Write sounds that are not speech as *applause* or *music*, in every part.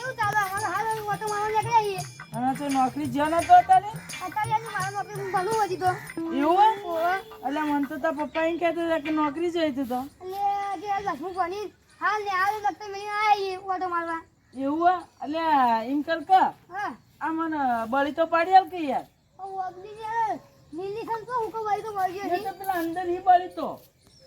કેવું ચાલે? હાલ હવે ઓટો મારવા અને તો નોકરી જ્યાં નતો અત્યારે? અત્યારે આજે મારા નોકરી હું ભણું તો. એવું હે? એટલે મને તો તારા પપ્પા એમ કહેતા હતા કે નોકરી જોઈતું તો. એટલે આજે દસમું ભણી. હાલ ને હાલ લગતા મહિને આવ્યા ઓટો મારવા. એવું હે? એટલે એમ કર કે હા. આ મને બળી તો પાડી આલ કે યાર. ઓ અગલી યાર લીલી ખાન તો હું કઈ તો મળી એ તો પેલા અંદર હી બળી તો.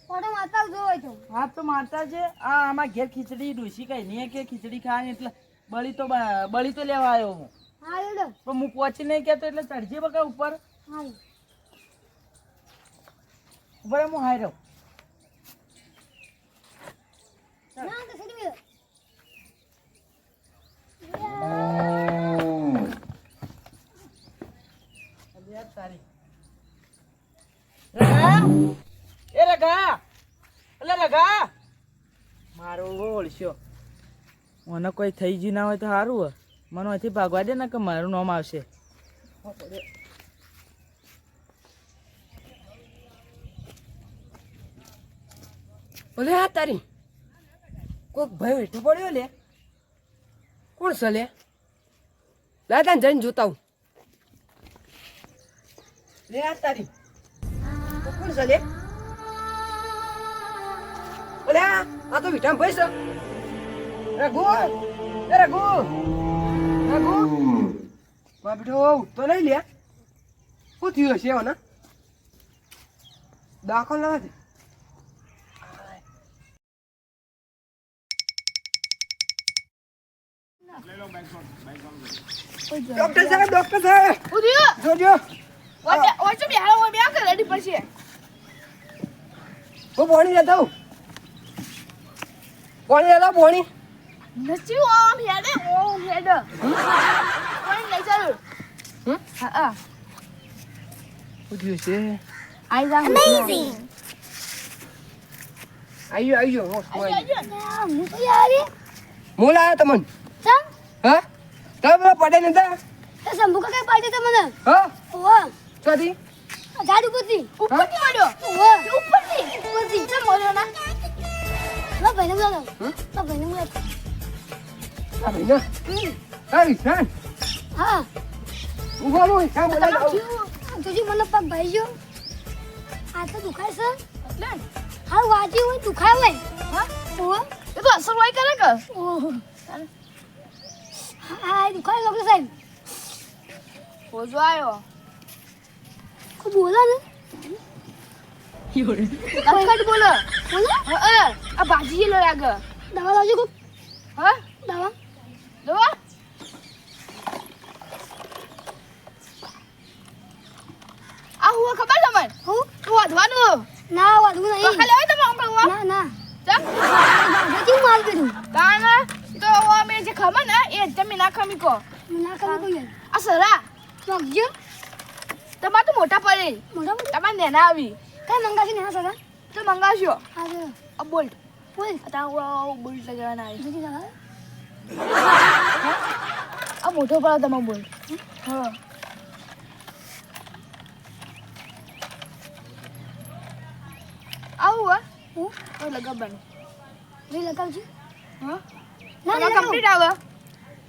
ઓટો મારતા જો હોય તો. હાથ તો મારતા છે આ આમાં ઘેર ખીચડી ડૂસી કઈ નહીં કે ખીચડી ખાવાની એટલે બળી તો બળી તો લેવા આવ્યો હું. પણ હું પહોંચી નહીં કહેતો એટલે ચડજે બકા ઉપર. ઉપર હું હાઈ રહું ના તો સીધી મેળો અરે યાર તારી રગા એ રગા એટલે રગા મારો ઓળશ્યો મને કોઈ થઈ ગયું ના હોય તો સારું હોય મને અહીંથી ભાગવા દે ને કે મારું નામ આવશે. ઓલે હા તારી. કોક ભાઈ બેઠો પડ્યો લે. કોણ છે લે? દાદા જઈને જોતા હું લે હા તારી. કોણ છે લે? ઓલે આ તો વિઠામ ભાઈ છે. રઘુ એ રઘુ રઘુ. બા બેટો તો નહીં લે. શું થયું હશે એવાના દાખલ ના હતી ડોક્ટર સાહેબ ડોક્ટર સાહેબ. જોજો. હું પાણી લેતા હું પાણી લેતા પાણી. શું થયું છે અમેઝિંગ આવ્યો આવ્યો હોશમાં આવ્યો. હું તો યારી હું લાયો તમને ચમ હા તમે પડે નતા તો શંભુ કાકા પાડી તો મને હા ઓહો ક્યાંથી ઝાડ ઉપરથી ઉપરથી મળ્યો ઓહો ઉપરથી ઉપરથી ચમ મળ્યો ના ના બોલાવો હમ? ના બોલાવો આ ભાઈ ના હા. વિશાન હા ઊભો વિશાન બોલાવી આવું. તુજી મને પગ ભાઈ ગયો આ તો દુખાય છે. હા વાજી હોય દુખાય હોય. હા? ઓહો ઓહો. હા દુખાય લોકો સાહેબ. કોઈ બોલો ને? બોલો? દવા લાવજો કોક. દવા? હું ના વાદવું નહીં ના ના બાબાજી માર કર્યું મને ના ખમી આ સરા વાગજો તમારે તો મોટા પડે મોટા તમારે નેના આવી કઈ મંગાવી ને હા સગા તો મંગાવશો હા તો બોલ્ટ બોલ અત્યારે બોલ્ટ લગાવવાના આવી આ મોટો પડે તમે બોલ. હા. આવું હા. હું? તો લગાવવાનું. રે લગાવજો. હા? ના ના કમ્પ્લીટ આવે.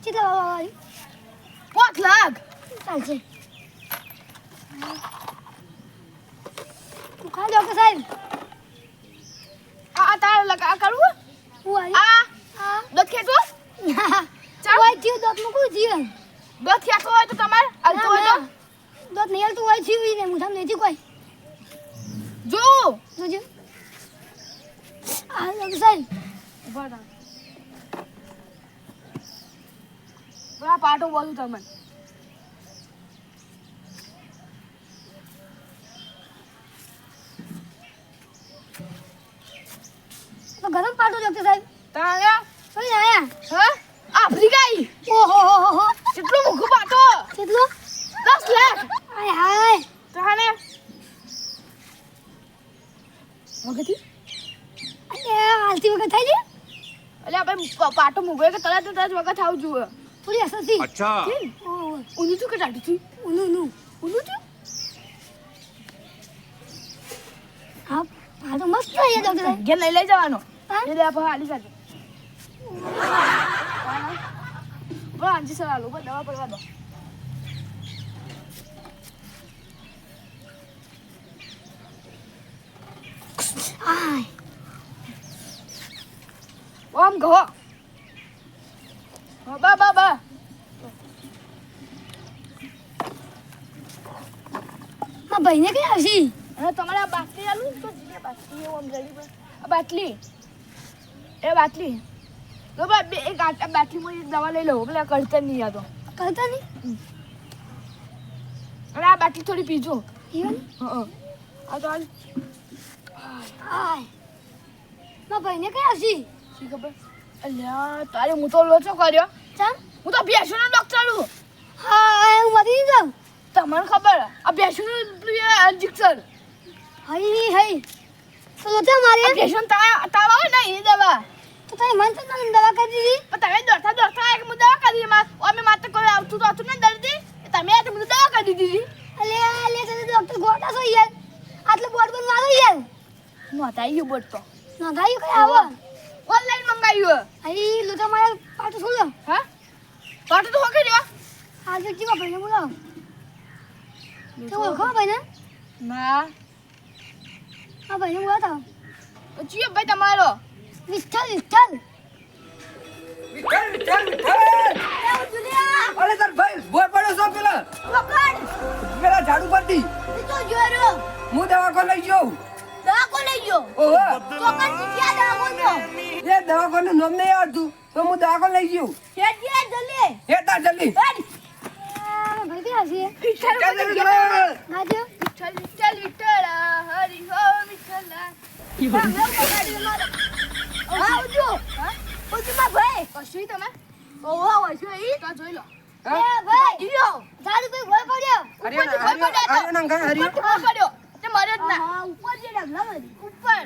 કેટલા વાળી? પાંચ લાખ. ચાલશે. તું ખા ડોક્ટર સાહેબ. આ આ તારે લગા આ કરવું હું? આ દોત ખેંચવો ચાલ હોય થયું દોત મૂકું જીવન? દોત ખેંચવો હોય તો તમારે? હલતો હોય તો? દોત નહીં હાલતું હોય થયું ને મુઠામ નહીં કોઈ જો. જોજો આ સાહેબ ઊભા થા બરા પાટો બોલું તમને તો ગરમ પાટો ડોક્ટર સાહેબ તારે કઈ આયા હા આફ્રિકાઈ ઓહો હો હો હો કેટલો મોઘો પાટો કેટલો નાખ હાય હાય. તો હાને વગતી અરે હાલતી વગત થાય લે અલે આપણે પાટો મૂકવે કે તરત તરત વગત આવું જુએ. થોડી અસરથી અચ્છા. ઉનું તું કે ટાટી તું ઉનું ઉનું ઉનું તું હા પાટો મસ્ત થઈ ગયો ડોક્ટર. ઘેર લઈ લઈ જવાનો. એટલે આપણે હાલી સાથે પણ આજી સર આલો દવા પડવા દો. ઓમ કહો બા બા બા મા ભાઈને કઈ આવશી અને તમારે બાટલી આલું તો જીને બાટલી આમ જડી આ બાટલી એ બાટલી તો બા બે એક આ આ બાટલીમાં એક દવા લઈ લો પેલા કરતા નહીં યાદો કરતા નહીં અને આ બાટલી થોડી પીજો હા આ તો મારા ભાઈને કઈ આવશી? શી ખબર? અલ્યા તારે હું તો લોચો કર્યો. ચાલ. હું તો ભેંસોનો ડોક્ટર છું હા હું મરી જાઉં. તમને ખબર? આ ભેંસોનું ઇન્જેક્શન હઈ હઈ તો લોચા મારે. ભેંસોનો તાવ તાવ આવે ને એ દવા. તો તારી મન તો દવા કરી દીધી? પણ તમે દોડતા દોડતા એક હું દવા કરી માં અમે માત્ર કોઈ આવતું તો આવતું ને દર્દી? તમે આ મને દવા કરી દીધી. અલે અલે તને ડોક્ટર ગોટા છો યાર આટલું બોર્ડ પર મારો યાર નોંધાઈ ગયું બોટ તો. નોંધાયું કઈ આવો? ઓનલાઈન મંગાવ્યું હઈ લોચા મારે પાટો છોડો હા? પાટો તો હોકે રહ્યો આ વ્યક્તિ જીવા ભાઈને બોલાવ? તો ઓળખો ભાઈને? ના. આ ભાઈને બોલાતા જીઓ ભાઈ તમારો. વિઠ્ઠલ વિઠ્ઠલ. વિઠ્ઠલ, વિઠ્ઠલ, વિઠ્ઠલ! અરે તાર ભાઈ ભોય પડ્યો છો પેલા? પેલા ઝાડુ પરથી. તો જોરો હું દવાખાને લઈ જાઉં. દવા લઈ ગયો. ઓહો. તો કન ક્યાં દવા કોનો એ દવાખાનું નામ નહીં આવડતું તો હું દવાખાને લઈ જાઉં કે કે જલ્દી. હે તાર જલ્દી. ભાઈ કે વિઠ્ઠલ ચાલ, મને ચાલ, ગયા. ચાલ. નાજો વિઠ્ઠલ વિઠ્ઠલ વિઠ્ઠલ હરિ હો વિઠ્ઠલ આવજો ઉજમા ભાઈ. કશું તમે? ઓહો આવજો ઈ. તો જોઈ લો. એ ભાઈ પર ભોય પડ્યો. ઉપર તે? મરે જ ના. હા ઉપર જે ડગલા માં ઉપર.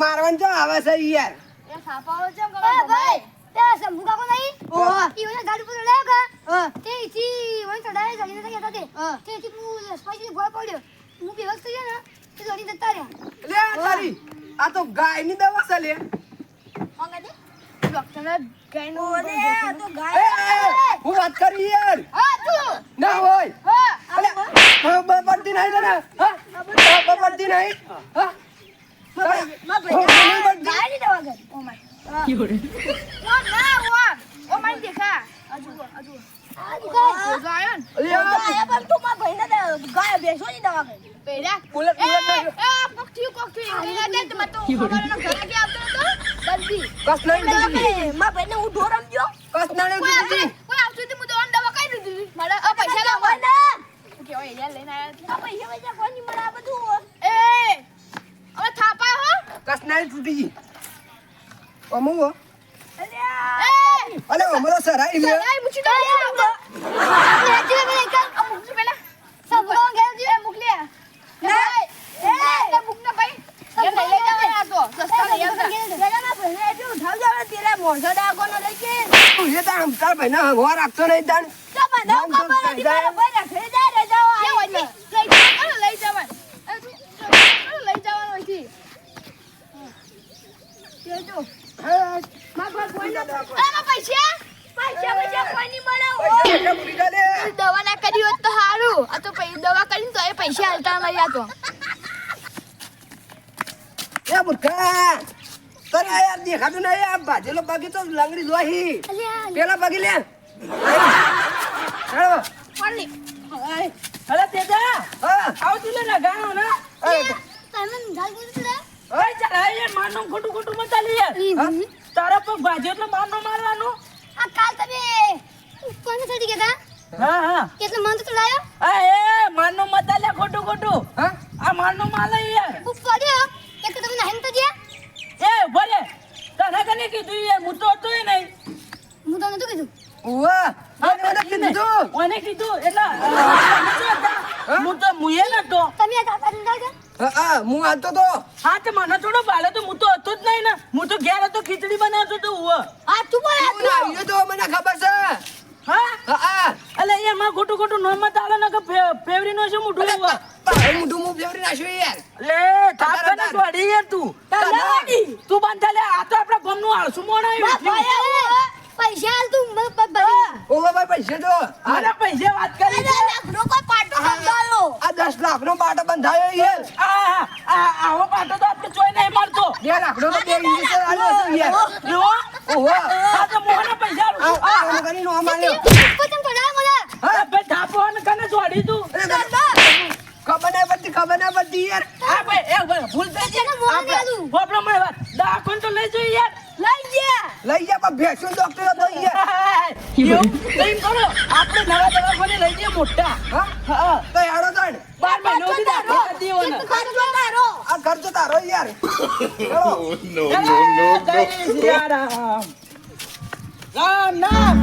મારવાનું તો આવે છે યાર? એ જેમ એ કરો ભાઈ તે શંભુ કાકો નહીં? ઓહો ઈ ઓને ઝાડુ પર ચડાયો કા? તે ઈથી ઓને ચડાય જઈને તો. હતા તે તે ઈથી પૂ સ્પાઈસી ભોય પડ્યો. હું બેહોશ થઈ ને તે દોડી જતા રહ્યા. લે તારી. આ તો ગાયની દવા છે લે. મંગાજી ડોક્ટરને ગાયનું ઓરે આ તો ગાય હું વાત કરી યાર. હા તું. ના હોય. હા. પડતી નહીં તને? હા પડતી નહીં? હા. માં ખબર નહીં પડતી. ગાયની દવા કરી ઓ માય. ઓ ના ઓ ઓ માય દેખા. આજુ આજુ આ દુકાન જોજો આયો ને અલે આ ગાય પણ તું માં ભાઈને ગાય બેસોની દવા કરી પેલા બોલે, એ બોલે, બોલે. એ કોક થયું કોક થયું એના દે તો મત ખબર ઘરે કે આવતો હતો જલ્દી કસ નહીં દીધી માં ભાઈને હું ઢોર રમજો કસ નહીં કોઈ આવતું કોઈ હું દવા દવા દીધી મારે પૈસા લાવો કે ઓય યાર લઈને આયા આ પૈસા પૈસા કોઈ નહીં મળે આ બધું એ હવે થાપા હો નહીં તૂટી ગઈ અમુક હો. એ અલે અમારો સરાઈ લે સરાય મુચી દો આ મુકજો પેલા એ મોકલે ના એ મુક ના ભાઈ લઈ લઈ જવાના તો સસ્તા લઈ આવતા તું એ તાર તાર ભાઈને હંગવા રાખતો નહીં તાણ એ વધી લઈ જવાનું લઈ જવાનું એ તું લઈ જવાનું હતી કે જો આમાં પૈસા પૈસા? પૈસા? કોઈ નહીં મળે. દવા ના કરી હોત તો સારું આ તો દવા કરીને તો એ પૈસા હાલતા આ તો. એ મૂર્ખા તને યાર દેખાતું નહીં. આ ભાજેલો બાકી તો લંગડી લોહી. પેલા બાકી લે. હેલો. તેજા. આવતી લે ના. ગાણો ના અરે, ઓય ચાલ આ યાર ખોટું ખોટું મત યાર. તારા પગ ભાજ્યો એટલે મારનો મારવાનો? હા હા. આ એ મારનો મત ચાલ્યા ખોટું ખોટું. હા? આ મારનો માલ હે યાર એ બોલે તને કને કીધું યાર? હું તો હતો ય નહીં ઉવા મને મને કીધું તું મને કીધું? એટલે અ, હું તો મુએ નતો. હા હા હું આવતો તો. હા તો મને થોડો ભાલે તો હું તો હતો જ નહીં ને. હું તો ઘેર હતો ખીચડી બનાવતો તો ઉવ. તું આવ્યો તો મને ખબર છે. હા? હા. હા એટલે એ માં ખોટું ખોટું આવે ને કે ફેવરી નો છે મોઢું ઉવ. પાણી મોઢું મું ફેવરી નાખ્યું યાર. લે થાપ ને દોડી યાર તું. તું બંધ લે આ તો આપણા ગામનું આળસું મોણાયું પૈસા હાલ તું ભરી. ભાઈ પૈસા દો આના પૈસા વાત કરી છે. આ દસ લાખ નો પાટો બંધાયો યાર આ આ આવો પાટો તો આપણે ચોય નહીં મળતો. બે લાખ નો તો બે ઇન્જેક્શન આલો છે યાર. જો ઓહો. આ તો મોહના પૈસા આ. આ, આ કરીને નો માર્યો પતંગ પડાવ મને. અરે ભાઈ થાપો અને કને જોડી તું? ખબર નહીં પડતી ખબર નહીં પડતી યાર. આ ભાઈ એ ભૂલ થઈ જાય તને મોહન આલું. હોપડો મને વાત. દાખલ તો લઈ જઈએ યાર. લઈ ગયા લઈ જા પણ ભેંસું ડોક્ટર *laughs* લઈ યાર એવું? લઈને કરો. આપણે નવા દવાખાને લઈ જઈએ મોટા. હા? હા. તો યાડો તો બાર મહિનોથી દાખલ ખર્ચો તારો. આ ખર્ચો તારો યાર. ચલો *laughs* નો શ્રી રામ. રામ રામ.